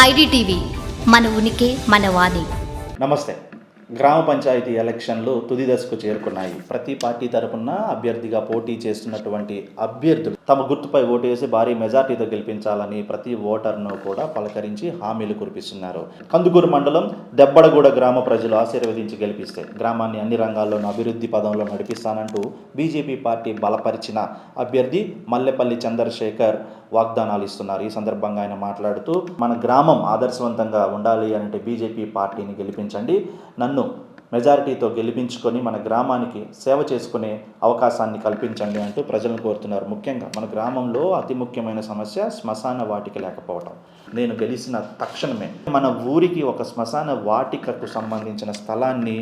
IDTV మన ఉనికి మన వాణి. నమస్తే. గ్రామ పంచాయతీ ఎలక్షన్లు తుది దశకు చేరుకున్నాయి. ప్రతి పార్టీ తరపున అభ్యర్థిగా పోటీ చేస్తున్నటువంటి అభ్యర్థులు తమ గుర్తుపై ఓటు వేసి భారీ మెజార్టీతో గెలిపించాలని ప్రతి ఓటర్ను కూడా పలకరించి హామీలు కురిపిస్తున్నారు. కందుకూరు మండలం దెబ్బడగూడ గ్రామ ప్రజలు ఆశీర్వదించి గెలిపిస్తే గ్రామాన్ని అన్ని రంగాల్లోనూ అభివృద్ధి పదంలో నడిపిస్తానంటూ బీజేపీ పార్టీ బలపరిచిన అభ్యర్థి మల్లెపల్లి చంద్రశేఖర్ వాగ్దానాలు ఇస్తున్నారు. ఈ సందర్భంగా ఆయన మాట్లాడుతూ మన గ్రామం ఆదర్శవంతంగా ఉండాలి అంటే బీజేపీ పార్టీని గెలిపించండి. నన్ను మెజారిటీతో గెలిపించుకొని మన గ్రామానికి సేవ చేసుకునే అవకాశాన్ని కల్పించండి అంటూ ప్రజలను కోరుతున్నారు. ముఖ్యంగా మన గ్రామంలో అతి ముఖ్యమైన సమస్య శ్మశాన వాటిక లేకపోవడం నేను గెలిచిన తక్షణమే మన ఊరికి ఒక శ్మశాన వాటికకు సంబంధించిన స్థలాన్ని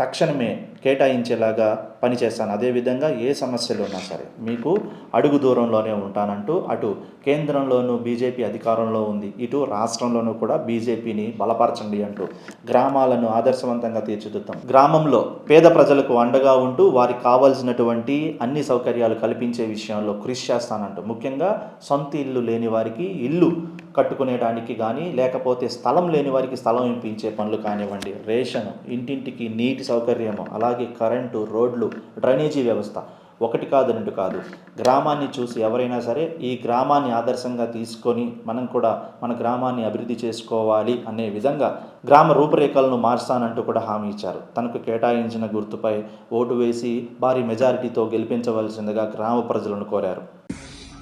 తక్షణమే కేటాయించేలాగా పనిచేస్తాను. అదేవిధంగా ఏ సమస్యలు ఉన్నా సరే మీకు అడుగు దూరంలోనే ఉంటానంటూ అటు కేంద్రంలోనూ బీజేపీ అధికారంలో ఉంది. ఇటు రాష్ట్రంలోనూ కూడా బీజేపీని బలపరచండి అంటూ గ్రామాలను ఆదర్శవంతంగా తీర్చిదిద్దాం. గ్రామంలో పేద ప్రజలకు అండగా ఉంటూ వారికి కావాల్సినటువంటి అన్ని సౌకర్యాలు కల్పించే విషయంలో కృషి చేస్తానంటూ ముఖ్యంగా సొంత ఇల్లు లేని వారికి ఇల్లు కట్టుకునేటానికి కానీ లేకపోతే స్థలం లేని వారికి స్థలం ఇప్పించే పనులు కానివ్వండి. రేషన్ ఇంటింటికి నీటి సౌకర్యము అలా అలాగే కరెంటు రోడ్లు డ్రైనేజీ వ్యవస్థ. ఒకటి కాదు రెండు కాదు. గ్రామాన్ని చూసి ఎవరైనా సరే ఈ గ్రామాన్ని ఆదర్శంగా తీసుకొని మనం కూడా మన గ్రామాన్ని అభివృద్ధి చేసుకోవాలి అనే విధంగా గ్రామ రూపురేఖలను మార్చానంటూ కూడా హామీ ఇచ్చారు. తనకు కేటాయించిన గుర్తుపై ఓటు వేసి భారీ మెజారిటీతో గెలిపించవలసిందిగా గ్రామ ప్రజలను కోరారు.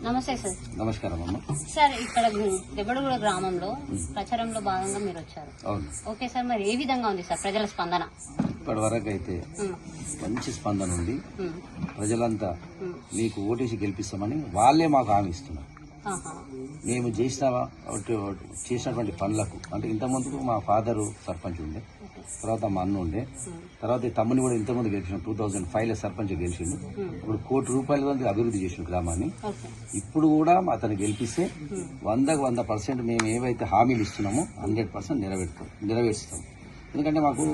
నమస్తే సార్. నమస్కారం అమ్మ. సార్ ఇక్కడ దెబ్బడుగూడ గ్రామంలో ప్రచారంలో భాగంగా మీరు వచ్చారు. ఓకే సార్ మరి ఏ విధంగా ఉంది సార్ ప్రజల స్పందన? ఇప్పటి వరకు అయితే మంచి స్పందన ఉంది. ప్రజలంతా మీకు ఓటేసి గెలిపిస్తామని వాళ్ళే మాకు హామీ ఇస్తున్నారు. ఆహా, మేము చేసిన చేసినటువంటి పనులకు అంటే ఇంతకుముందుకు మా ఫాదరు సర్పంచ్ ఉండే. తర్వాత మా అన్న ఉండే. తర్వాత ఈ తమ్ముని కూడా ఇంతకుముందు గెలిచిన. టూ థౌజండ్ ఫైవ్లో సర్పంచ్ గెలిచిండు. ఇప్పుడు కోటి రూపాయల వరకు అభివృద్ధి చేసిన గ్రామాన్ని. ఇప్పుడు కూడా అతను గెలిపిస్తే వందకు వంద పర్సెంట్ మేము ఏవైతే హామీలు ఇస్తున్నామో హండ్రెడ్ పర్సెంట్ నెరవేరుతాం. నెరవేరుస్తాం. ఎందుకంటే మాకు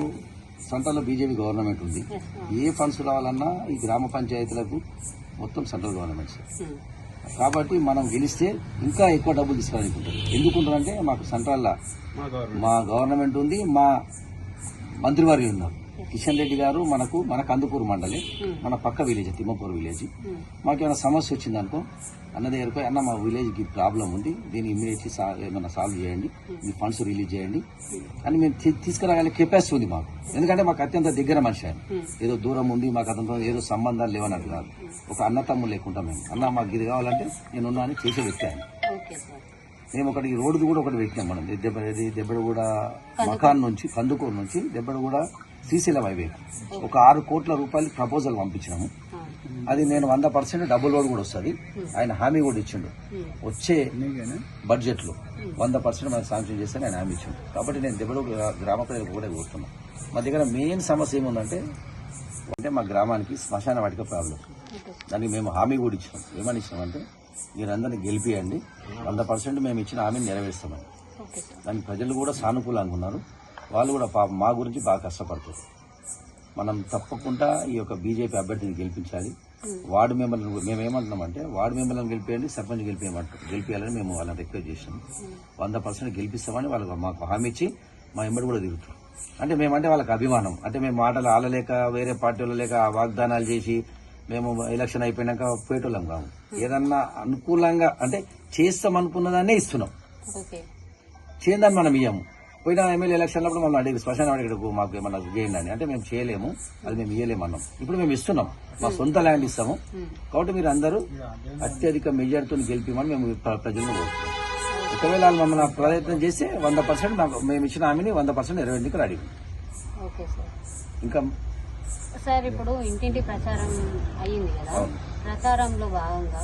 సెంట్రల్లో బీజేపీ గవర్నమెంట్ ఉంది. ఏ ఫండ్స్ రావాలన్నా ఈ గ్రామ పంచాయతీలకు మొత్తం సెంట్రల్ గవర్నమెంట్ కాబట్టి మనం గెలిస్తే ఇంకా ఎక్కువ డబ్బులు తీసుకోవాలనుకుంటారు ఎందుకుంటారంటే మాకు సెంట్రల్లో మా గవర్నమెంట్ ఉంది మా మంత్రివారి ఉన్నారు కిషన్ రెడ్డి గారు మనకు మన కందుకూరు మండలి మన పక్క విలేజ్ తిమ్మపూర్ విలేజ్ మాకేమైనా మాకు ఏమైనా సమస్య వచ్చిందనుకో అన్న దగ్గరకు అన్న మా విలేజ్కి ప్రాబ్లం ఉంది దీన్ని ఇమ్మీడియట్లీ సా ఏమైనా సాల్వ్ చేయండి మీ ఫండ్స్ రిలీజ్ చేయండి. అని మేము తీసుకురాగానే తీసుకురాగల కెపాసిటీ ఉంది మాకు. ఎందుకంటే మాకు అత్యంత దగ్గర మనిషి ఆయన. ఏదో దూరం ఉంది మాకు అతనితో ఏదో సంబంధాలు లేవన్నట్టు కాదు. ఒక అన్న తమ్ముడు లేకుండా మేము అన్న మాకు ఇది కావాలంటే నేను ఉన్నా అని చేసే వ్యక్తి ఆయన. మేము ఒకటి ఈ రోడ్డు కూడా ఒకటి పెట్టినాం మనం. దెబ్బ ఇది దెబ్బడగూడ మకాన్ నుంచి కందుకూరు నుంచి దెబ్బడగూడ శ్రీశైలం హైవే. ఒక ఆరు కోట్ల రూపాయలు ప్రపోజల్ పంపించినాము. అది నేను వంద పర్సెంట్ డబుల్ రోడ్ కూడా వస్తుంది. ఆయన హామీ కూడా ఇచ్చిండు. వచ్చే బడ్జెట్లో వంద పర్సెంట్ మనకు శాంక్షన్ చేస్తే ఆయన హామీ ఇచ్చిండు. కాబట్టి నేను దెబ్బడు గ్రామ ప్రజలకు కూడా కోరుతున్నాను మా దగ్గర మెయిన్ సమస్య ఏముందంటే అంటే మా గ్రామానికి శ్మశాన వాటిక ప్రాబ్లం. దానికి మేము హామీ కూడా ఇచ్చినాం. ఏమని ఇచ్చినామంటే మీరందరినీ గెలిపియండి. వంద పర్సెంట్ మేము ఇచ్చిన హామీని నెరవేరుస్తామని దానికి ప్రజలు కూడా సానుకూలంగా ఉన్నారు. వాళ్ళు కూడా పాపం మా గురించి బాగా కష్టపడుతారు. మనం తప్పకుండా ఈ యొక్క బీజేపీ అభ్యర్థిని గెలిపించాలి. వార్డు మెంబర్లను మేము ఏమంటున్నామంటే వార్డు మెంబర్లను గెలిపేయండి సర్పంచ్ గెలిపేయమంటారు. గెలిపేయాలని మేము వాళ్ళని రిక్వెస్ట్ చేసాం వంద పర్సెంట్ గెలిపిస్తామని వాళ్ళకి మాకు హామీ ఇచ్చి మా ఎంబడి కూడా తిరుగుతారు అంటే మేమంటే వాళ్ళకి అభిమానం. అంటే మేము మాటలు ఆడలేక వేరే పార్టీలు లేక వాగ్దానాలు చేసి మేము ఎలక్షన్ అయిపోయినాక పోయేటోళ్ళం కాము. ఏదన్నా అనుకూలంగా అంటే చేస్తాం అనుకున్నదాన్నే ఇస్తున్నాం. ఓకే. చేయందని మనం ఇయ్యము. పోయిన ఎమ్మెల్యే ఎలక్షన్ అప్పుడు మనం అడిగి శ్మశాన అడిగడకు మాకు ఏమన్నా చేయండి అని. అంటే మేము చేయలేము. అది మేము ఇయ్యలేము అన్నాం. ఇప్పుడు మేము ఇస్తున్నాం. మా సొంత ల్యాండ్ ఇస్తాము. కాబట్టి మీరు అందరూ అత్యధిక మెజార్టీతో గెలిపిమని మేము ప్ర- ప్రజలను కోరుతున్నాం. ఒకవేళ మమ్మల్ని ప్రయత్నం చేస్తే వంద పర్సెంట్ మాకు మేము ఇచ్చిన హామీని వంద పర్సెంట్ ఓకే సార్. ఇంకా సార్ ఇప్పుడు ఇంటింటి ప్రచారం అయ్యింది కదా. ప్రచారంలో భాగంగా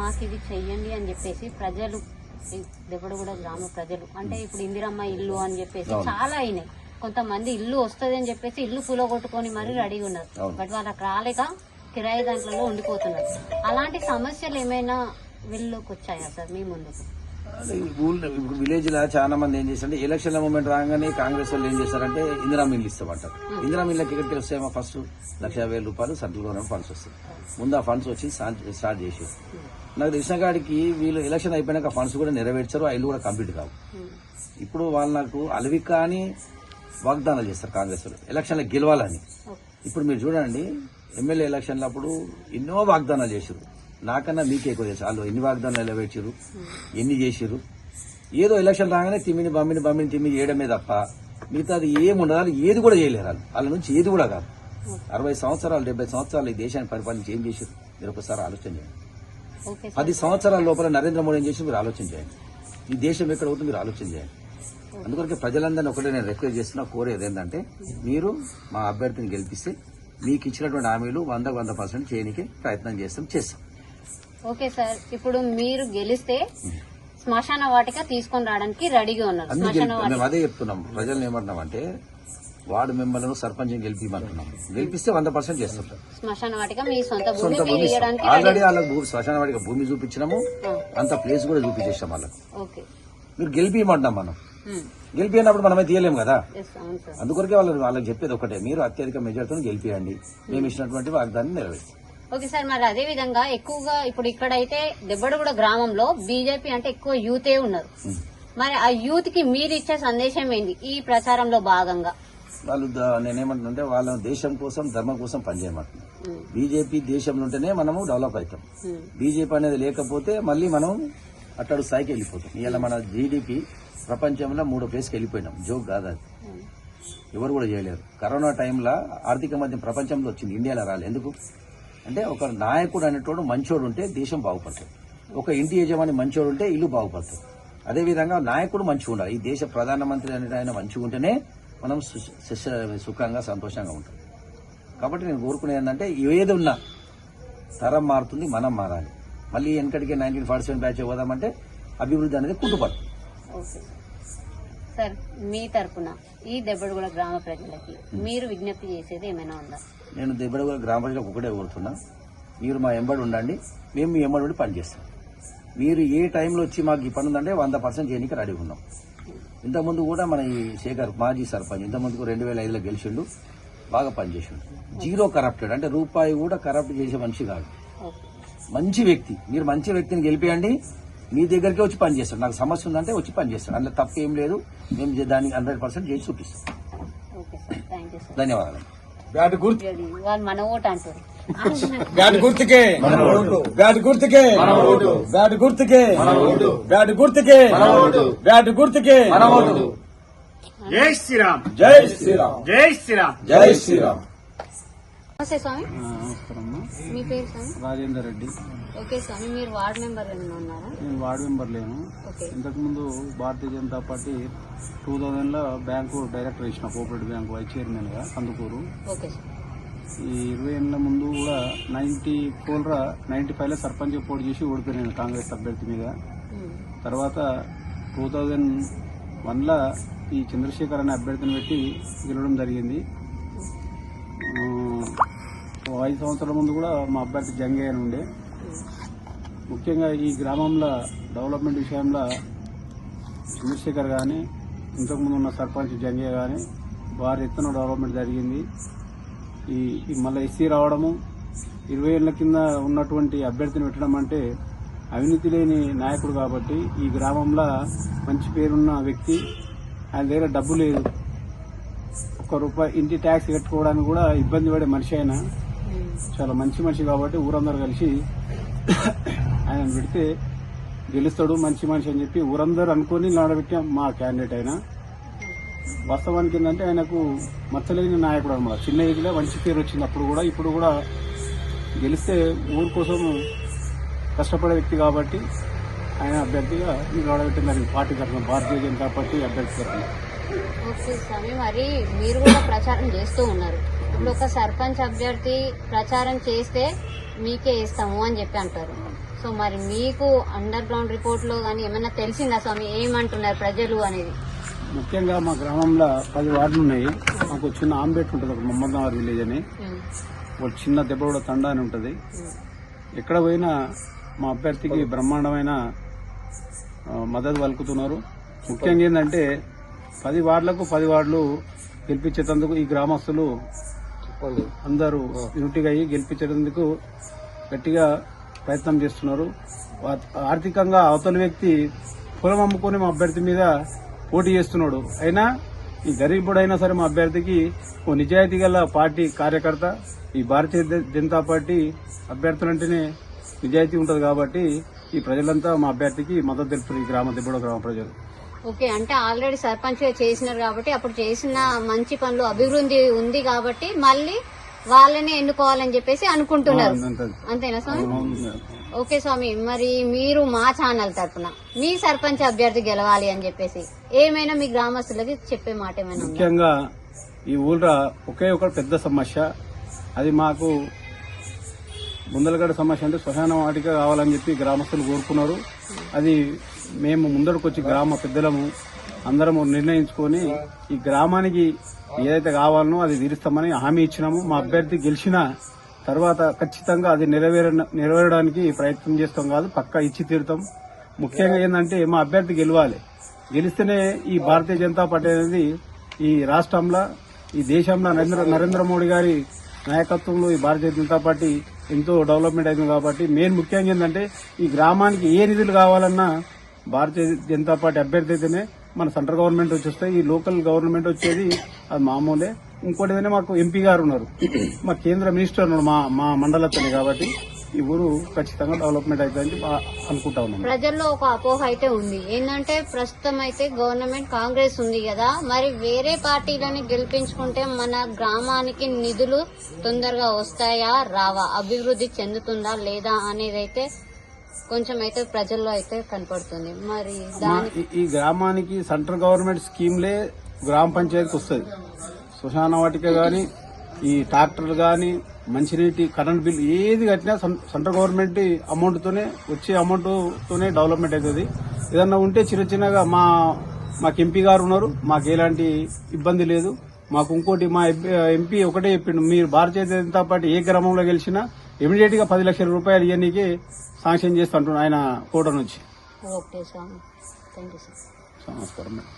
మాకు ఇది చెయ్యండి అని చెప్పేసి ప్రజలు దెబ్బడుగూడ గ్రామ ప్రజలు అంటే ఇప్పుడు ఇందిరమ్మ ఇల్లు అని చెప్పేసి. చాలా అయినాయి కొంతమంది ఇల్లు వస్తుంది అని చెప్పేసి ఇల్లు కూలగొట్టుకొని మరీ రెడీగా ఉన్నారు. బట్ వాళ్ళకి రాలేక కిరాయి దాంట్లో ఉండిపోతున్నారు అలాంటి సమస్యలు ఏమైనా వీళ్ళకి వచ్చాయా సార్ మీ ముందుకు ఊళ్ళో ఇప్పుడు విలేజ్లో చాలా మంది ఏం చేస్తారంటే ఎలక్షన్ల మూమెంట్ రాగానే కాంగ్రెస్ వాళ్ళు ఏం చేస్తారంటే ఇందిరా మిల్లు ఇస్తామంటారు. ఇందిరా మిల్లకి ఎక్కడికి వస్తాయేమో ఫస్ట్ లక్ష వేల రూపాయలు సెంట్రల్ గవర్నమెంట్ ఫండ్స్ వస్తాయి. ముందు ఆ ఫండ్స్ వచ్చి స్టార్ట్ చేసి నాకు తెలిసిన కాడికి వీళ్ళు ఎలక్షన్ అయిపోయినాక ఫండ్స్ కూడా నెరవేర్చారు ఆ ఇల్లు కూడా కంప్లీట్ కావు. ఇప్పుడు వాళ్ళు నాకు అలవి కానీ వాగ్దానాలు చేస్తారు కాంగ్రెస్ వాళ్ళు. ఎలక్షన్లో గెలవాలని. ఇప్పుడు మీరు చూడండి ఎమ్మెల్యే ఎలక్షన్ల అప్పుడు ఎన్నో వాగ్దానాలు చేశారు. నాకన్నా మీకే ఎక్కువ తెలుసు. వాళ్ళు ఎన్ని వాగ్దానాలు నిలబెట్టారు ఎన్ని చేసిరు ఏదో ఎలక్షన్ రాగానే తిమ్మిని బమ్మిని బమ్మిని తిమ్మి చేయడమే తప్ప మిగతాది ఏమి ఉండదు. వాళ్ళు ఏది కూడా చేయలేరు వాళ్ళు. వాళ్ళ నుంచి ఏది కూడా కాదు. అరవై సంవత్సరాలు డెబ్బై సంవత్సరాలు ఈ దేశాన్ని పరిపాలించి ఏం చేశారు మీరు ఒకసారి ఆలోచన చేయండి. పది సంవత్సరాల లోపల నరేంద్ర మోడీ ఏం చేసి మీరు ఆలోచన చేయండి. ఈ దేశం ఎక్కడ అవుతుంది? మీరు ఆలోచన చేయండి. అందుకొరకే ప్రజలందరినీ ఒకటే నేను రిక్వెస్ట్ చేస్తున్నా కోరేది ఏంటంటే మీరు మా అభ్యర్థిని గెలిపిస్తే మీకు ఇచ్చినటువంటి హామీలు వందకు వంద పర్సెంట్ చేయడానికి ప్రయత్నం చేస్తాం చేస్తాం. Okay sir. ఇప్పుడు మీరు గెలిస్తే శ్మశాన వాటిక తీసుకొని రావడానికి రెడీగా ఉన్నారు. శ్మశాన వాటిక. మేము అదే చెప్తున్నాం. ప్రజలను ఏమంటున్నామంటే వార్డు మెంబర్లను సర్పంచ్ గెలిపిమంటున్నాం. గెలిపిస్తే వంద పర్సెంట్ చేస్తాం. శ్మశాన వాటిక మీ సొంత భూమి ఆల్రెడీ వాళ్ళకి శ్మశాన వాడికి భూమి చూపించినాము. అంత ప్లేస్ కూడా చూపించేసాం వాళ్ళకి. ఓకే. మీరు గెలిపిమంటున్నాం మనం. గెలిపినప్పుడు మనమే తీయలేము కదా. అందుకొరకే వాళ్ళు వాళ్ళకి చెప్పేది ఒకటే. మీరు అత్యధిక మెజార్టీతో గెలిపియండి. మేము ఇచ్చినటువంటి వాగ్దాన్ని నెరవేర్స్తాం. ఓకే సార్ మరి అదే విధంగా ఎక్కువగా ఇప్పుడు ఇక్కడైతే దెబ్బడుగూడ గ్రామంలో బీజేపీ అంటే ఎక్కువ యూతే ఉన్నారు. మరి ఆ యూత్కి మీరు ఇచ్చే సందేశం ఏంటి ఈ ప్రచారంలో భాగంగా. వాళ్ళు నేనేమంటున్నానంటే వాళ్ళ దేశం కోసం ధర్మం కోసం పనిచేయమంటున్నాం ఉమ్. బీజేపీ దేశంలో ఉంటేనే మనము డెవలప్ అవుతాం. బీజేపీ అనేది లేకపోతే మళ్ళీ మనం అట్టడు స్థాయికి వెళ్ళిపోతాం. ఇవాళ మన జీడిపి ప్రపంచంలో మూడో ప్లేస్కి వెళ్ళిపోయినాం. జోక్ కాదు అది. ఎవరు కూడా చేయలేరు. కరోనా టైంలో ఆర్థిక మధ్యం ప్రపంచంలో వచ్చింది. ఇండియాలో రాలేదు ఎందుకు? అంటే ఒక నాయకుడు అనేటోడు మంచోడు ఉంటే దేశం బాగుపడుతుంది ఒక ఇంటి యజమాని మంచోడు ఉంటే ఇల్లు బాగుపడుతుంది అదేవిధంగా నాయకుడు మంచిగా ఉండాలి ఈ దేశ ప్రధానమంత్రి అనే ఆయన మంచిగా ఉంటేనే మనం సుఖంగా సంతోషంగా ఉంటాం. కాబట్టి నేను కోరుకునేది ఏంటంటే ఏది ఉన్నా తరం మారుతుంది మనం మారాలి. మళ్ళీ వెనకటికి నైన్టీన్ ఫార్టీ సెవెన్ బ్యాచ్ పోదామంటే అభివృద్ధి అనేది కుంటుపడుతుంది ఓకే. సార్ మీ తరపున ఈ దెబ్బడుగూడ గ్రామ ప్రజలకి మీరు విజ్ఞప్తి చేసేది ఏమైనా ఉందా? నేను దెబ్బడగూడ గ్రామ ప్రజలకు ఒకటే కోరుతున్నా మీరు మా ఎంబడి ఉండండి మేము మీ ఎంబడి ఉండి పనిచేస్తాం. మీరు ఏ టైంలో వచ్చి మాకు ఈ పని ఉందంటే వంద పర్సెంట్ చేయడానికి రెడీగా ఉన్నాం. ఇంతకుముందు కూడా మన ఈ శేఖర్ మాజీ సర్పంచ్ ఇంతకుముందు రెండు వేల ఐదులో గెలిచిండు బాగా పనిచేసిండు. జీరో కరప్టెడ్ అంటే రూపాయి కూడా కరప్ట్ చేసే మనిషి కాదు. మంచి వ్యక్తి మీరు మంచి వ్యక్తిని గెలిపియండి మీ దగ్గరికి వచ్చి పని చేస్తాడు నాకు సమస్య ఉందంటే వచ్చి పని చేస్తాడు అందులో తప్పు ఏం లేదు మేము దాన్ని హండ్రెడ్ పర్సెంట్ చేసి చూపిస్తాం. ధన్యవాదాలు. బ్యాట్ గుర్తు అది వాళ్ళు మన ఓటు అంటారు. బ్యాట్ గుర్తుకే. బ్యాట్ గుర్తుకే. బ్యాట్ గుర్తుకే. బ్యాట్ గుర్తుకే. బ్యాట్ గుర్తుకే. జై శ్రీరామ్. జై శ్రీరామ్. జై శ్రీరామ్. జై శ్రీరామ్. నమస్తే స్వామి. నమస్కారమ్మా. మీ పేరు స్వామి? రాజేందర్ రెడ్డి. ఓకే స్వామి మీరు వార్డ్ మెంబర్ ఉన్నారా? నేను వార్డు మెంబర్ లేను. ఇంతకుముందు భారతీయ జనతా పార్టీ టూ థౌజండ్లో బ్యాంకు డైరెక్టర్ ఇచ్చిన కోఆపరేటివ్ బ్యాంకు వైస్ చైర్మన్గా సార్. ఈ ఇరవై ఏళ్ళ ముందు కూడా నైంటీ ఫోర్లో నైంటీ ఫైవ్లో సర్పంచ్ పోటీ చేసి ఓడిపోయాను కాంగ్రెస్ అభ్యర్థి మీద. తర్వాత టూ థౌజండ్ వన్లో ఈ చంద్రశేఖర్ అనే అభ్యర్థిని పెట్టి గెలవడం జరిగింది. ఐదు సంవత్సరాల ముందు కూడా మా అభ్యర్థి జంగయ్య అని ఉండే. ముఖ్యంగా ఈ గ్రామంలో డెవలప్మెంట్ విషయంలో చంద్రశేఖర్ కానీ ఇంతకుముందు ఉన్న సర్పంచ్ జంగయ్య కానీ వారి ఎత్తున డెవలప్మెంట్ జరిగింది. ఈ ఈ మళ్ళీ ఎస్సీ రావడము ఇరవై ఏళ్ళ కింద ఉన్నటువంటి అభ్యర్థిని పెట్టడం అంటే అవినీతి లేని నాయకుడు కాబట్టి ఈ గ్రామంలో మంచి పేరున్న వ్యక్తి ఆయన దగ్గర డబ్బు లేదు. ఒక్క రూపాయి ఇంటి ట్యాక్స్ కట్టుకోవడానికి కూడా ఇబ్బంది పడే మనిషి అయినా చాలా మంచి మనిషి కాబట్టి ఊరందరూ కలిసి ఆయన పెడితే గెలుస్తాడు మంచి మనిషి అని చెప్పి ఊరందరూ అనుకొని నాడబెట్టాం మా క్యాండిడేట్ అయినా. వాస్తవానికి ఏంటంటే ఆయనకు మచ్చలేని నాయకుడు అనమాట. చిన్న ఏజ్లో మంచి పేరు వచ్చింది. అప్పుడు కూడా ఇప్పుడు కూడా గెలిస్తే ఊరు కోసం కష్టపడే వ్యక్తి కాబట్టి ఆయన అభ్యర్థిగా నిలబడబెట్టిన దానికి పార్టీ తరఫున భారతీయ జనతా పార్టీ అభ్యర్థి తరఫున. మరి మీరు కూడా ప్రచారం చేస్తూ ఉన్నారు. ఇప్పుడు ఒక సర్పంచ్ అభ్యర్థి ప్రచారం చేస్తే మీకే ఇస్తాము అని చెప్పి అంటారు. సో మరి మీకు అండర్ గ్రౌండ్ రిపోర్ట్లో కానీ ఏమైనా తెలిసిందా స్వామి? ఏమంటున్నారు ప్రజలు అనేది? ముఖ్యంగా మా గ్రామంలో పది వార్డులు ఉన్నాయి మాకు చిన్న ఆంబేట్ ఉంటుంది ఒక మహమ్మద్ నగర్ విలేజ్ అని ఒక చిన్న దెబ్బ కూడా తండా అని ఉంటుంది. ఎక్కడ పోయినా మా అభ్యర్థికి బ్రహ్మాండమైన మద్దతు పలుకుతున్నారు. ముఖ్యంగా ఏంటంటే పది వార్డులకు పది వార్డులు గెలిపించేందుకు ఈ గ్రామస్తులు అందరూ యూనిటీగా అయ్యి గెలిపించేందుకు గట్టిగా ప్రయత్నం చేస్తున్నారు. ఆర్థికంగా అవతల వ్యక్తి పొలం అమ్ముకొని మా అభ్యర్థి మీద పోటీ చేస్తున్నాడు. అయినా ఈ గరీబుడైనా సరే మా అభ్యర్థికి ఓ నిజాయితీ గల పార్టీ కార్యకర్త ఈ భారతీయ జనతా పార్టీ అభ్యర్థులంటేనే నిజాయితీ ఉంటుంది కాబట్టి ఈ ప్రజలంతా మా అభ్యర్థికి మద్దతు తెలుపుతారు ఈ గ్రామ దిబ్బడ గ్రామ ప్రజలు. ఓకే అంటే ఆల్రెడీ సర్పంచ్గా చేసినారు కాబట్టి అప్పుడు చేసిన మంచి పనులు అభివృద్ధి ఉంది కాబట్టి మళ్ళీ వాళ్ళని ఎన్నుకోవాలని చెప్పేసి అనుకుంటున్నారు. అంతే. అంతేనా స్వామి. ఓకే స్వామి మరి మీరు మా ఛానల్ తరపున మీ సర్పంచ్ అభ్యర్థి గెలవాలి అని చెప్పేసి ఏమైనా మీ గ్రామస్తులకి చెప్పే మాట ఏమైనా ముఖ్యంగా ఈ ఊళ్ళో ఒకే ఒక పెద్ద సమస్య. అది మాకు ముందలగడ సమస్య అంటే శ్మశాన వాటిక కావాలని చెప్పి గ్రామస్తులు కోరుకున్నారు. అది మేము ముందడుకొచ్చి గ్రామ పెద్దలము అందరము నిర్ణయించుకొని ఈ గ్రామానికి ఏదైతే కావాలనో అది తీరుస్తామని హామీ ఇచ్చినాము. మా అభ్యర్థి గెలిచిన తర్వాత ఖచ్చితంగా అది నెరవేర నెరవేరడానికి ప్రయత్నం చేస్తాం కాదు పక్కా ఇచ్చి తీరుతాం. ముఖ్యంగా ఏంటంటే మా అభ్యర్థి గెలవాలి. గెలిస్తేనే ఈ భారతీయ జనతా పార్టీ అనేది ఈ రాష్ట్రంలో ఈ దేశంలో నరేంద్ర నరేంద్ర మోడీ గారి నాయకత్వంలో ఈ భారతీయ జనతా పార్టీ ఎంతో డెవలప్మెంట్ అయింది కాబట్టి మెయిన్ ముఖ్యంగా ఏంటంటే ఈ గ్రామానికి ఏ నిధులు కావాలన్నా భారతీయ జనతా పార్టీ అభ్యర్థి అయితేనే మన సెంట్రల్ గవర్నమెంట్ వచ్చేస్తాయి. ఈ లోకల్ గవర్నమెంట్ వచ్చేది అది మామూలే. ఇంకోటి ఏదైనా మాకు ఎంపీ గారు ఉన్నారు. మా కేంద్ర మినిస్టర్ ఉన్నారు మా మా మండలతోనే కాబట్టి ఈ ఊరు ఖచ్చితంగా డెవలప్మెంట్ అవుతుందని అనుకుంటా ఉన్నాం. ప్రజల్లో ఒక అపోహ అయితే ఉంది. ఏంటంటే ప్రస్తుతం అయితే గవర్నమెంట్ కాంగ్రెస్ ఉంది కదా. మరి వేరే పార్టీలని గెలిపించుకుంటే మన గ్రామానికి నిధులు తొందరగా వస్తాయా రావా? అభివృద్ధి చెందుతుందా లేదా అనేది అయితే కొంచెం అయితే ప్రజల్లో అయితే కనపడుతుంది. మరి దాని ఈ- గ్రామానికి సెంట్రల్ గవర్నమెంట్ స్కీమ్లే గ్రామ పంచాయతీకి వస్తుంది. శ్మశాన వాటిక గాని ఈ ట్రాక్టర్లు గాని మంచినీటి కరెంట్ బిల్ ఏది కట్టినా సెంట్రల్ గవర్నమెంట్ అమౌంట్ తోనే వచ్చే అమౌంట్ తోనే డెవలప్మెంట్ అవుతుంది ఏదన్నా ఉంటే చిన్న చిన్నగా మా మాకు ఎంపీ గారు ఉన్నారు. మాకు ఎలాంటి ఇబ్బంది లేదు. మాకు ఇంకోటి మా ఎంపీ ఒకటే చెప్పిండు మీరు భారతీయ జనతా పార్టీ ఏ గ్రామంలో గెలిచినా ఇమీడియట్గా పది లక్షల రూపాయలు ఇవన్నీకి శాంక్షన్ చేస్తుంటున్నాడు ఆయన కోట నుంచి. Okay thank you sir. నమస్కారం మేడం.